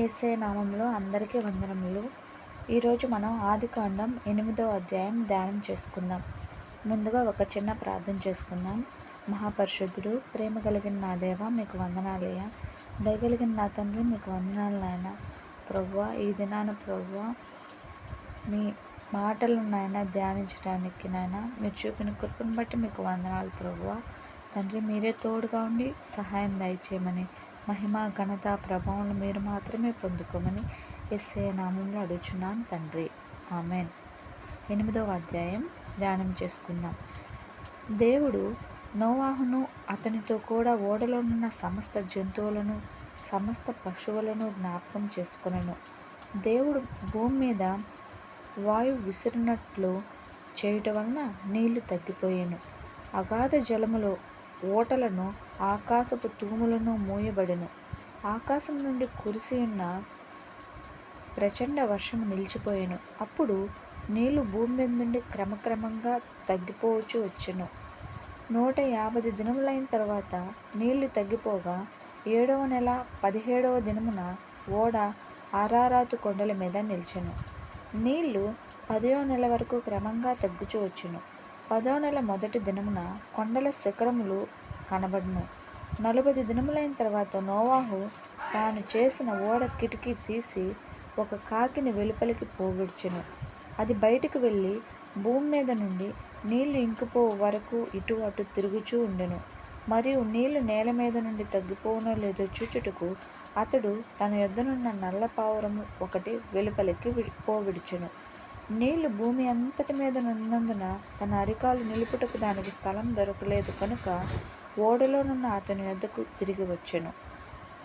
ఏసే నామంలో అందరికీ వందనములు. ఈరోజు మనం ఆదికాండం ఎనిమిదో అధ్యాయం ధ్యానం చేసుకుందాం. ముందుగా ఒక చిన్న ప్రార్థన చేసుకుందాం. మహాపరిశుద్ధుడు ప్రేమ కలిగిన నా దేవ మీకు వందనాలయ్యా. దయగలిగిన నా తండ్రి మీకు వందనాలు నాయన. ప్రవ్వ ఈ దినాన ప్రవ్వ మీ మాటలు నాయన ధ్యానించడానికి నాయన మీరు చూపిన కృపను బట్టి మీకు వందనాలు ప్రవ్వ తండ్రి మీరే తోడుగా ఉండి సహాయం దయచేయమని మహిమ ఘనత ప్రభావం మీరు మాత్రమే పొందుకోమని ఎస్ఏ నామంలో అడుగుచున్నాను తండ్రి. ఆమెన్. ఎనిమిదవ అధ్యాయం. ధ్యానం చేసుకుందాం. దేవుడు నోవాహును అతనితో కూడా ఓడలోనున్న సమస్త జంతువులను సమస్త పశువులను జ్ఞాపకం చేసుకునను. దేవుడు భూమి మీద వాయువు విసిరినట్లు చేయటం వలన నీళ్ళు తగ్గిపోయాను. అగాధ జలములో ఓటలను ఆకాశపు తూములను మూయబడెను. ఆకాశం నుండి కురిసి ఉన్న ప్రచండ వర్షం నిలిచిపోయాను. అప్పుడు నీళ్ళు భూమి మీద నుండి క్రమక్రమంగా తగ్గిపోవచ్చు వచ్చెను. నూట యాభై దినములైన తర్వాత నీళ్ళు తగ్గిపోగా ఏడవ నెల పదిహేడవ దినమున ఓడ ఆరారాతు కొండల మీద నిలిచెను. నీళ్ళు పదో నెల వరకు క్రమంగా తగ్గుచూ వచ్చును. పదో నెల మొదటి దినమున కొండల శిఖరములు కనబడును. నలభై దినములైన తర్వాత నోవాహు తాను చేసిన ఓడ కిటికీ తీసి ఒక కాకిని వెలుపలికి పోవిడ్చెను అది బయటికి వెళ్ళి భూమి మీద నుండి నీళ్ళు ఇంకిపో వరకు ఇటు అటు తిరుగుచూ ఉండెను. మరియు నీళ్ళు నేల మీద నుండి తగ్గిపోనో లేదో చూచుటకు అతడు తన యొద్దనున్న నల్ల పావురము ఒకటి వెలుపలికి వి- పోవిడిచెను నీళ్ళు భూమి అంతటి మీద నున్నందున తన అరికాలు నిలుపుటకు దానికి స్థలం దొరకలేదు కనుక ఓడలోనున్న అతని వద్దకు తిరిగి వచ్చెను.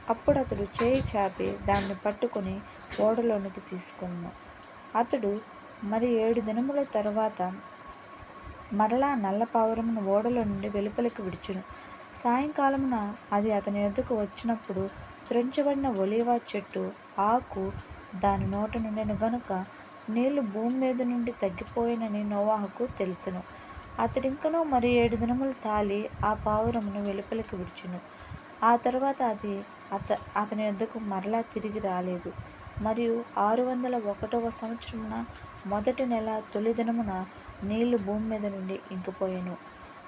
అప్పుడు అతడు చేయి చాపి దాన్ని పట్టుకొని ఓడలోనికి తీసుకున్నాను అతడు మరి ఏడు దినముల తరువాత మరలా నల్ల పావురమును ఓడలో నుండి వెలుపలికి విడిచును. సాయంకాలమున అది అతని యొద్దకు వచ్చినప్పుడు త్రించబడిన ఒలీవా చెట్టు ఆకు దాని నోట నుండిన గనుక నీళ్ళు భూమి మీద నుండి తగ్గిపోయినని నోవాహకు తెలుసును. అతడింకనూ మరి ఏడు దినములు తాలి ఆ పావురమును వెలుపలికి విడిచును. ఆ తర్వాత అది అత అతని యొద్దకు మరలా తిరిగి రాలేదు. మరియు ఆరు వందల ఒకటవ సంవత్సరమున మొదటి నెల తొలి దినమున నీళ్ళు భూమి మీద నుండి ఇంకిపోయాను.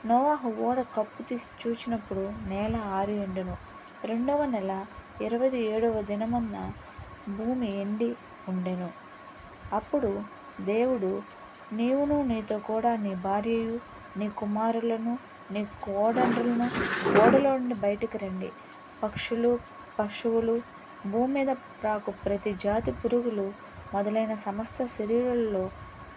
నోవాహు ఓడ కప్పు తీసి చూచినప్పుడు నేల ఆరి ఎండును. రెండవ నెల ఇరవై ఏడవ దినమున భూమి ఎండి ఉండెను. అప్పుడు దేవుడు నీవును నీతో కూడా నీ భార్యయు నీ కుమారులను నీ కోడండ్రులను ఓడలో నుండి బయటికి రండి. పక్షులు పశువులు భూమి మీద రాకు ప్రతి జాతి పురుగులు మొదలైన సమస్త శరీరాలలో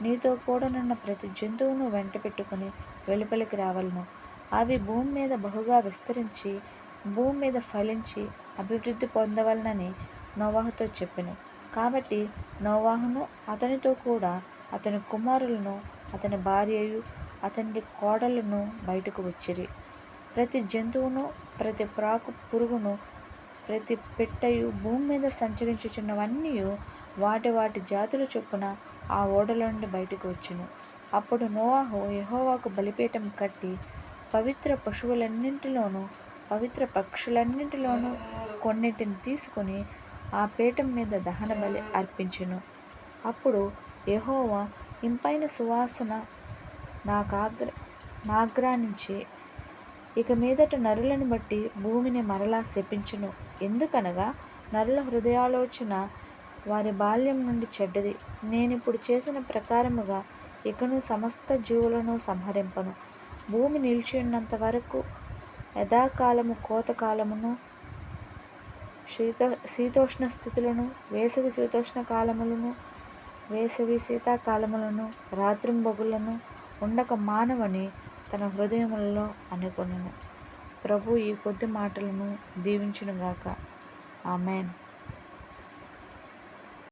నీతో కూడనున్న ప్రతి జంతువును వెంట పెట్టుకుని వెలుపలికి రావలను. అవి భూమి మీద బహుగా విస్తరించి భూమి మీద ఫలించి అభివృద్ధి పొందవలనని నోవాహుతో చెప్పెను. కాబట్టి నోవాహును అతనితో కూడా అతని కుమారులను అతని భార్యయు అతని కోడలను బయటకు వచ్చిరి. ప్రతి జంతువును ప్రతి ప్రాకు పురుగును ప్రతి పెట్టయు భూమి మీద సంచరించుచున్నవన్నీ వాటి వాటి జాతుల చొప్పున ఆ ఓడల నుండి బయటకు వచ్చును. అప్పుడు నోవాహు యహోవాకు బలిపీఠం కట్టి పవిత్ర పశువులన్నింటిలోనూ పవిత్ర పక్షులన్నింటిలోనూ కొన్నిటిని తీసుకొని ఆ పీఠం మీద దహన బలి అర్పించును. అప్పుడు యహోవా ఇంపైన సువాసన నాకాగ్ర నాగ్రానించి ఇక మీదట నరులను బట్టి భూమిని మరలా శపించును. ఎందుకనగా నరుల హృదయాలోచన వారి బాల్యం నుండి చెడ్డది. నేనిప్పుడు చేసిన ప్రకారముగా ఇకను సమస్త జీవులను సంహరింపను. భూమి నిలిచి ఉన్నంత వరకు యథాకాలము కోతకాలమును శీతో శీతోష్ణ స్థితులను వేసవి శీతోష్ణ కాలములను వేసవి శీతాకాలములను రాత్రింబొగులను ఉండక మానవని తన హృదయములలో అనుకొనెను. ప్రభు ఈ కొద్ది మాటలను దీవించునుగాక. ఆమెన్.